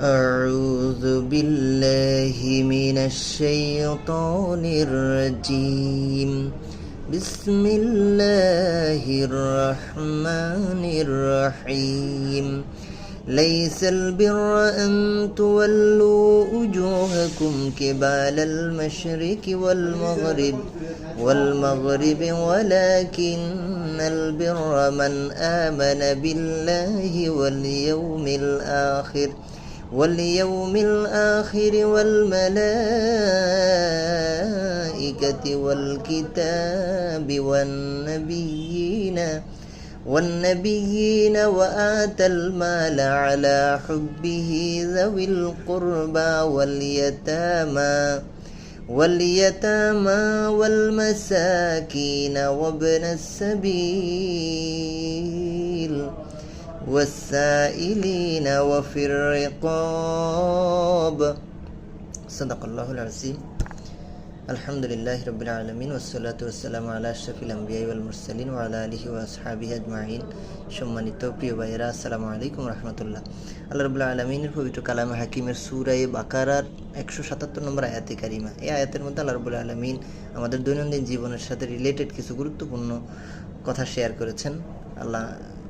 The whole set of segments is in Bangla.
أعوذ بالله من الشيطان الرجيم. بسم الله الرحمن الرحيم. ليس البر أن تولوا وجوهكم كبال المشرق والمغرب والمغرب ولكن البر من آمن بالله واليوم الآخر. واليوم الآخر والملائكة والكتاب والنبيين والنبيين وآتى المال على حبه ذوي القربى واليتامى واليتامى والمساكين وابن السبيل والسائلين وفي الرقاب صدق الله العظيم الحمد لله رب العالمين والصلاة والسلام على أشرف الأنبياء والمرسلين وعلى آله وأصحابه أجمعين সম্মানিত প্রিয় ভাইয়েরা আসসালামু আলাইকুম রহমতুল্লাহ আল্লাহ রবুল্লাহ আলমিনের পবিত্র কালামে হাকিমের সুরাই বাকারার একশো সাতাত্তর নম্বর আয়াতে কারিমা এই আয়াতের মধ্যে আল্লাহ রবুল্লাহ আলমিন আমাদের দৈনন্দিন জীবনের সাথে রিলেটেড কিছু গুরুত্বপূর্ণ কথা শেয়ার করেছেন আল্লাহ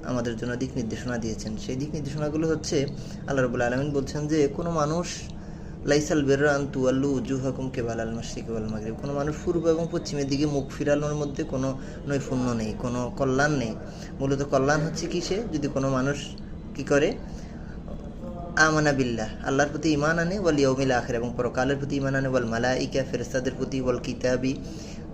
আমাদের জন্য দিক নির্দেশনা দিয়েছেন। সেই দিক নির্দেশনাগুলো হচ্ছে, আল্লাহ রবুল্লাহ আলমিন বলছেন যে, কোনো মানুষ, লাইসাল বেরান তুয়াল্লু উজুহাকুম কেবাল আল মাসিক ওয়াল মাগরিব। কোনো মানুষ পূর্ব এবং পশ্চিমের দিকে মুখ ফিরানোর মধ্যে কোনো নৈপুণ্য নেই, কোনো কল্যাণ নেই। মূলত কল্যাণ হচ্ছে কিসে? যদি কোনো মানুষ কি করে? আমানা বিল্লাহ, আল্লাহর প্রতি ইমান আনে, ওয়াল ইয়ৌমিল আখের, এবং পরকালের প্রতি ইমান আনে, ওয়াল মালাইকা ফেরেস্তাদের প্রতি, ওয়াল কিতাবি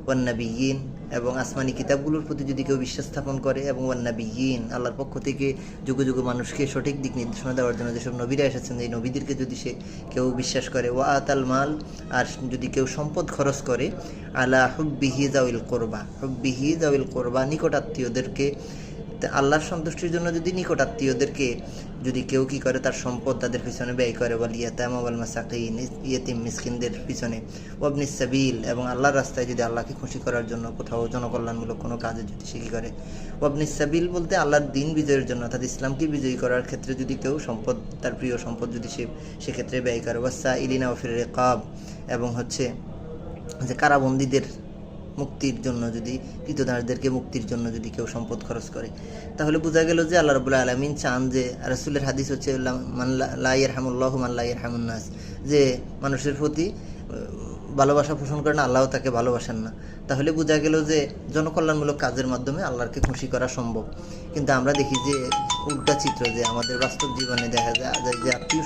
ওয়ান্নাবিয়িন এবং আসমানি কিতাবগুলোর প্রতি যদি কেউ বিশ্বাস স্থাপন করে এবং ওয়ান্নাবিয়ীন আল্লাহর পক্ষ থেকে যুগ যুগে মানুষকে সঠিক দিক নির্দেশনা দেওয়ার জন্য যেসব নবীরা এসেছেন, এই নবীদেরকে যদি সে কেউ বিশ্বাস করে ওয়া আতাল মাল, আর যদি কেউ সম্পদ খরচ করে, আলা হুব্বিহি জাউল কোরবা, হুব্বিহি জাউল কোরবা নিকট আত্মীয়দেরকে তা আল্লাহর সন্তুষ্টির জন্য যদি নিকট আত্মীয়দেরকে যদি কেউ কি করে, তার সম্পদ তাদের পিছনে ব্যয় করে। বল ইয়াতাম ওয়াল মাসাকিন, ইয়েতিম মিসকিনদের পিছনে। ওয়াবনি সাবিল, এবং আল্লাহর রাস্তায় যদি আল্লাহকে খুশি করার জন্য কোথাও জনকল্যাণমূলক কোনো কাজে যদি সে কি করে। ওয়াবনি সাবিল বলতে আল্লাহর দিন বিজয়ের জন্য, অর্থাৎ ইসলামকে বিজয়ী করার ক্ষেত্রে যদি কেউ সম্পদ, তার প্রিয় সম্পদ যদি সে, সেক্ষেত্রে ব্যয় করে। ওয়াসা ইলিনা ওফির রেকাব, এবং হচ্ছে যে কারাবন্দীদের মুক্তির জন্য যদি, কৃতদাসদেরকে মুক্তির জন্য যদি কেউ সম্পদ খরচ করে। তাহলে বোঝা গেল যে আল্লাহ রবুল্লাহ আলমিন চান যে রাসুলের হাদিস হচ্ছে লাইয়ের হামুল্লাহ মান লাইয়ের হামুন্নাস যে মানুষের প্রতি ভালোবাসা পোষণ করেন আল্লাহ তাকে ভালোবাসেন না। তাহলে বোঝা গেল যে জনকল্যাণমূলক কাজের মাধ্যমে আল্লাহকে খুশি করা সম্ভব। কিন্তু আমরা দেখি যে উল্টা চিত্র যে আমাদের বাস্তব জীবনে দেখা যায় যে আত্মীয়